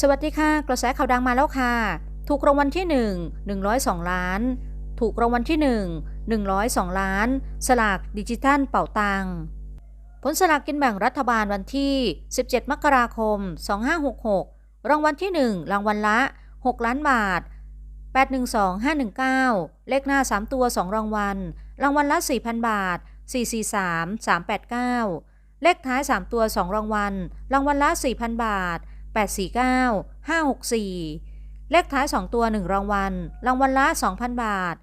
สวัสดีค่ะ กระแสข่าวดังมาแล้วค่ะ ถูกรางวัลที่ 1 102 ล้าน ถูกรางวัลที่ 1 102 ล้าน สลากดิจิทัลเป่าตังผลสลากกินแบ่งรัฐบาลวันที่ 17 มกราคม 2566 รางวัลที่ 1 รางวัลละ 6 ล้านบาท 812519 เลขหน้า 3 ตัว 2 รางวัล รางวัลละ 4,000 บาท 443 389 เลขท้าย 3 ตัว 2 รางวัล รางวัลละ 4,000 บาท 849 564 เลขท้าย 2 ตัว 1 รางวัล รางวัลละ 2,000 บาท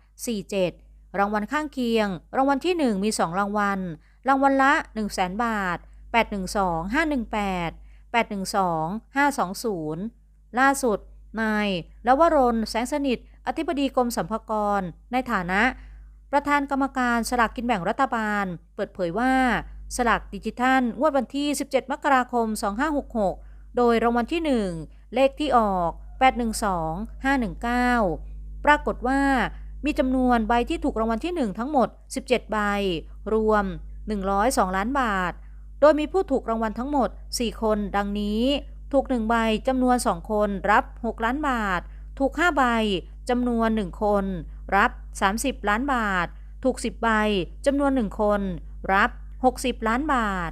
47 รางวัลข้างเคียง รางวัลที่ 1 มี 2 รางวัล รางวัลละ 100,000 บาท 812 518 812 520 ล่าสุด นายลวรนแสงสนิท อธิบดีกรมสัมภากร ในฐานะ ประธานกรรมการสลากกินแบ่งรัฐบาล เปิดเผยว่า สลากดิจิทัล งวดวันที่ 17 มกราคม 2566 โดยรางวัลที่ 1 เลขที่ออก 812 519 ปรากฏว่ามีจำนวนใบที่ถูกรางวัลที่ 1 ทั้งหมด 17 ใบ รวม 102 ล้านบาท โดยมีผู้ถูกรางวัลทั้งหมด 4 คนดังนี้ ถูก 1 ใบจำนวน 2 คนรับ 6 ล้านบาท ถูก 5 ใบจำนวน 1 คน รับ 30 ล้านบาท ถูก 10 ใบจำนวน 1 คน รับ 60 ล้านบาท